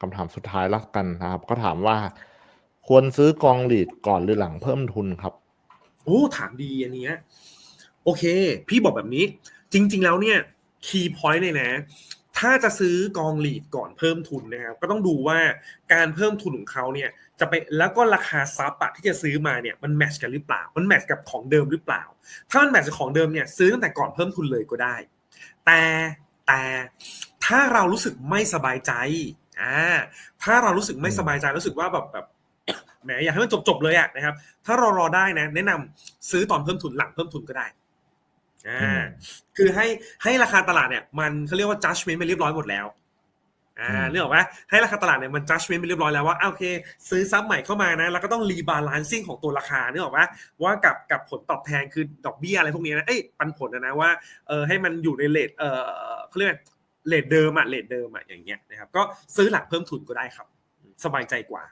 คำถามสุดท้ายแล้วกันนะครับ ก็ถามว่า ควรซื้อกองหลีดก่อนหรือหลังเพิ่มทุนครับโอ้ถามดีอันเนี้ยโอเค พี่บอกแบบนี้ จริง ๆ แล้วเนี่ยคีย์พอยต์เลยนะ ถ้าจะซื้อกองหลีดก่อนเพิ่มทุนนะครับก็ต้องดูว่าการเพิ่มทุนของเขาเนี่ยจะไปแล้วก็ราคาซับอะที่จะซื้อมาเนี่ยมันแมทช์กันหรือเปล่า มันแมทช์กับของเดิมหรือเปล่า ถ้ามันแมทช์กับของเดิมเนี่ยซื้อตั้งแต่ก่อนเพิ่มทุนเลยก็ได้ แต่แต่ถ้าเรารู้สึกไม่สบายใจ อ่าถ้าเรารู้สึกไม่สบายใจรู้สึกว่าแบบแบบแหมอยากให้มันจบๆเลยอะนะครับ ถ้าเรารอได้นะ แนะนำซื้อตอนเพิ่มทุนหลังเพิ่มทุนก็ได้อ่อืามคือให้ให้ราคาตลาดเนี่ย มันเขาเรียกว่า judgment ไปเรียบร้อยหมดแล้วอ่าอืมเรื่องของว่าให้ราคาตลาดเนี่ยมัน judgment ไปเรียบร้อยแล้วว่าอะโอเค ซื้อซับใหม่เข้ามานะแล้วก็ต้องรีบาลานซิ่งของตัวราคาเนื่องว่าว่ากับกับผลตอบแทนคือดอกเบี้ยอะไรพวกนี้นะเอ้ยปันผลนะนะว่าเออให้มันอยู่ในเลทเออเขาเรียกว่า เลทเดิมอะเลทเดิมอะอย่างเงี้ยนะครับก็ซื้อหลักเพิ่มทุนก็ได้ครับ สบายใจกว่า